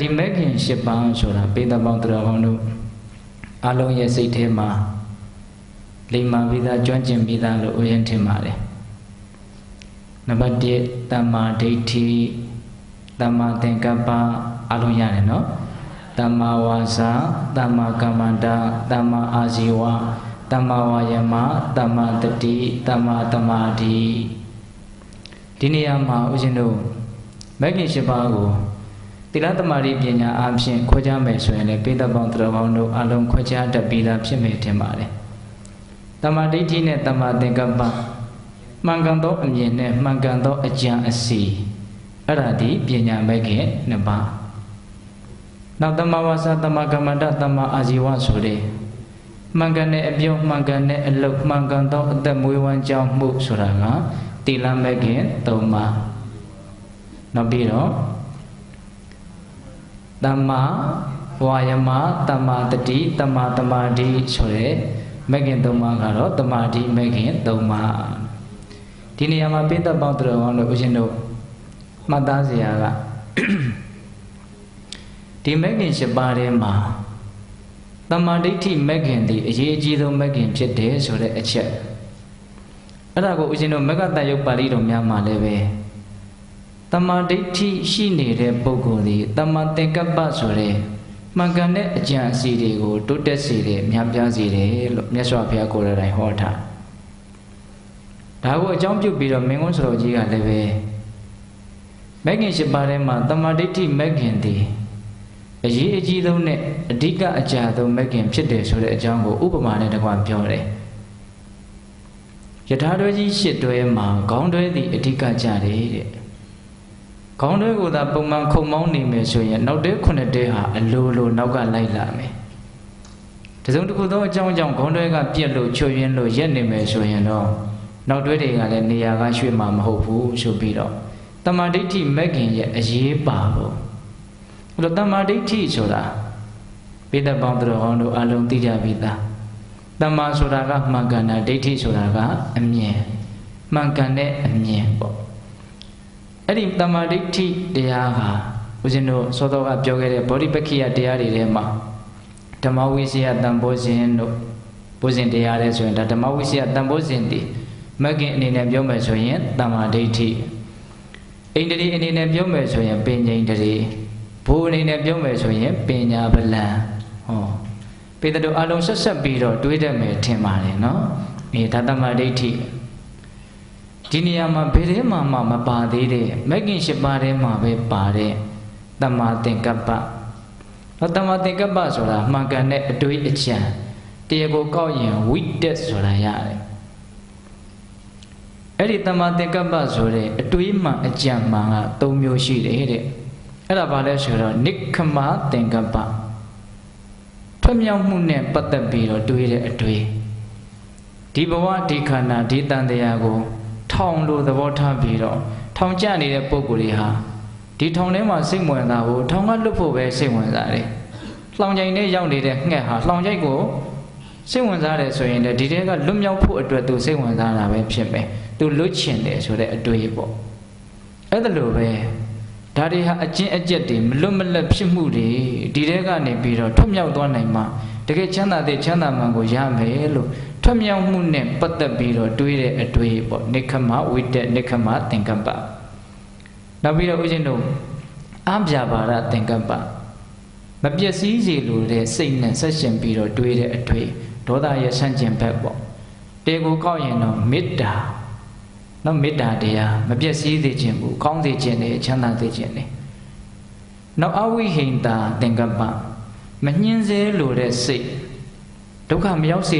ဒီမဂ်ခင်၈ပါးဆိုတာပေတပေါင်းတော်ကောင်းတို့အလုံးရဲ့စိတ်ထဲမှာလိမ္မာပြီးသားကျွမ်းကျင်ပြီးသားလို့ဥယျာဉ်ထင်ပါတယ်နံပါတ်1တမ္မာဒိဋ္ဌိတမ္မာသင်္ကပ္ပအလုံးရတယ်နော်တမ္မာဝါစာတမ္မာကမ္မန္တာတမ္မာအာဇီဝတမ္မာဝါယမတမ္မာတတိတမ္မာတမာတိဒီနေရာမှာဥရှင်တို့မဂ်ခင်၈ပါးကို တိလသမารိပညာအပြင်ခွဲခြားမယ်ဆိုရင်လည်းပိဋကပေါင်းတော်ကောင်းတို့အလုံးခွဲခြားတတ်ပြီးသားဖြစ်မယ်ထင်ပါတယ်တမ္မာဒိဋ္ဌိနဲ့တမ္မာသင်္ကပ္ပမှန်ကန်သောအမြင်နဲ့မှန်ကန်သောအကြံအစီအဲ့ဒါဒီပညာမဲ့ခင်နှစ်ပါးနောက်တမ္မာဝါစာတမ္မာကမ္မန္တတမ္မာအာဇီဝဆိုတဲ့မှန်ကန်တဲ့အပြောမှန်ကန်တဲ့အလုပ်မှန်ကန်သောအသက်မွေးဝမ်းကြောင်းမှုဆိုတာကတိလမဲ့ခင်၃ပါးနောက်ပြီးတော့ တမ္မာဝါယမတမ္မာတတိတမ္မာတမာတိဆိုရဲမဂ်ခင်၃ပါးကတော့တမာတိမဂ်ခင်၃ပါးဒီနေရာမှာပိဋကပေါင်းတော်အောင်လို့ဦးရှင်တို့မှတ်သားစရာကဒီမဂ်ခင်၈ပါးထဲမှာတမ္မာဒိဋ္ဌိမဂ်ခင်ဒီအရေးအကြီးဆုံးမဂ်ခင်ဖြစ်တယ်ဆိုတဲ့အချက်အဲ့ဒါကိုဦးရှင်တို့မဂ္ဂတယုတ်ပါဠိတော်များမှာလည်းပဲ တမ္မာဒိဋ္ဌိရှိနေတဲ့ပုဂ္ဂိုလ်ဒီတမ္မာသင်္ကပ္ပဆိုတဲ့မှန်ကန်တဲ့အကြံအစီတွေကိုတိုးတက်စေတယ်များပြားစေတယ်လို့မြတ်စွာဘုရားကိုယ်တိုင်ဟောထားဒါကိုအကြောင်းပြုပြီးတော့မင်းကုန်းစတော်ကြီးကလည်းပဲမဂ်ခင်၈ပါးထဲမှာတမ္မာဒိဋ္ဌိမဂ်ခင်ဒီအရေးအကြီးဆုံးနဲ့အဓိကအကြဆုံးမဂ်ခင်ဖြစ်တယ်ဆိုတဲ့အကြောင်းကိုဥပမာနဲ့တကွပြောတယ်ယထာတွဲကြီး၈တွဲမှာခေါင်းတွဲသည်အဓိကကြတယ်တဲ့ ခေါင်းတွဲကိုသာပုံမှန်ခုံမောင်းနေမယ်ဆိုရင်နောက်တဲခုနှစ်တဲဟာအလိုလိုနောက်ကလိုက်လာမယ်တစုံတစ်ခုသောအကြောင်းကြောင့်ခေါင်းတွဲကပြက်လို့ချွတ်ယွင်းလို့ရက်နေမယ်ဆိုရင်တော့နောက်တွဲတွေကလည်းနေရာကရွှေ့မှာမဟုတ်ဘူးဆိုပြီးတော့တမာဒိဋ္ဌိမဂ်ခင်ရဲ့အရေးပါဖို့အဲ့တော့တမာဒိဋ္ဌိဆိုတာပိဋကပေါင်းတော်ဟောင်းတို့အလုံးသိကြပြီသားတမာဆိုတာကမှန်ကန်တာဒိဋ္ဌိဆိုတာကအမြင်မှန်ကန်တဲ့အမြင်ပေါ့ အဲ့ဒီတမာဒိဋ္ဌိတရားဟာဦးဇင်းတို့စောစောကပြောခဲ့တဲ့ဗောဓိပက္ခိယတရားတွေထဲမှာဓမ္မဝိစီယတန်ဖိုးစဉ်တို့ဘုဇင်တရားတဲ့ဆိုရင်ဒါဓမ္မဝိစီယတန်ဖိုးစဉ်တည်မဂ်ကင်အနေနဲ့ပြောမယ်ဆိုရင်တမာဒိဋ္ဌိအိန္ဒြေအနေနဲ့ပြောမယ်ဆိုရင်ပင်ကျိန်တရေဘိုးအနေနဲ့ပြောမယ်ဆိုရင်ပညာဗလံဟောပေတတို့အလုံးဆက်ဆက်ပြီးတော့တွေးတတ်မယ်ထင်ပါတယ်နော်အေးဒါတမာဒိဋ္ဌိ ဒီနေရာမှာဘယ်ထဲမှာမှမပါသေးတဲ့မဂ်ကင်၈ပါးထဲမှာပဲပါတဲ့တမာသင်္ကပ္ပတော့တမာသင်္ကပ္ပဆိုတာမှန်ကန်တဲ့အတွေးအကြံတရားကိုကောက်ရင်ဝိတက်ဆိုတာရတယ်အဲ့ဒီတမာသင်္ကပ္ပဆိုတဲ့အတွေးမှန်အကြံမှန်က၃မျိုးရှိတယ်တဲ့အဲ့ဒါဘာလဲဆိုတော့နိခမသင်္ကပ္ပထွတ်မြောက်မှုနဲ့ပတ်သက်ပြီးတော့တွေးတဲ့အတွေးဒီဘဝဒီခန္ဓာဒီတန်တရားကို ထောင်လို့သဘောထားပြီးတော့ထောင်ကျနေတဲ့ပုံကိုယ်တွေဟာဒီထောင်ထဲမှာစိတ်ဝင်စားဖို့ထောင်ကလွတ်ဖို့ပဲစိတ်ဝင်စားတယ်။လောင်ချိုင်နဲ့ရောက်နေတဲ့ငှက်ဟာလောင်ချိုက်ကိုစိတ်ဝင်စားတယ်ဆိုရင်လည်းဒီတဲကလွတ်မြောက်ဖို့အတွက်သူစိတ်ဝင်စားတာပဲဖြစ်မယ်။သူလွတ်ချင်တယ်ဆိုတဲ့အတွေ့ပေါ့။အဲ့ဒါလိုပဲဒါတွေဟာအကျင့်အကျက်တွေမလွတ်မလပ်ဖြစ်မှုတွေဒီတဲကနေပြီးတော့ထွတ်မြောက်သွားနိုင်မှာတကယ်ချမ်းသာတဲ့ချမ်းသာမှန်ကိုရမယ်လို့ ထွတ်မြောက်မှုနဲ့ပတ်သက်ပြီးတော့တွေးတဲ့အတွေ့ပေါ့နိခမဝိတက်နိခမသင်္ကပ္ပနောက်ပြီးတော့ဦးဇင်းတို့အပြာပါဒသင်္ကပ္ပမပျက်စီးစေလိုတဲ့စိတ်နဲ့ဆက်ရှင်ပြီးတော့တွေးတဲ့အတွေ့ဒေါသရဲ့ဆန့်ကျင်ဘက်ပေါ့တေကိုကောက်ရင်တော့မေတ္တာနော်မေတ္တာတရားမပျက်စီးစေခြင်းဘူးကောင်းစေခြင်းနဲ့ချမ်းသာစေခြင်းနဲ့နောက်အဝိဟိန္တာသင်္ကပ္ပမညှင်းစေလိုတဲ့စိတ်ဒုက္ခမရောက်စေ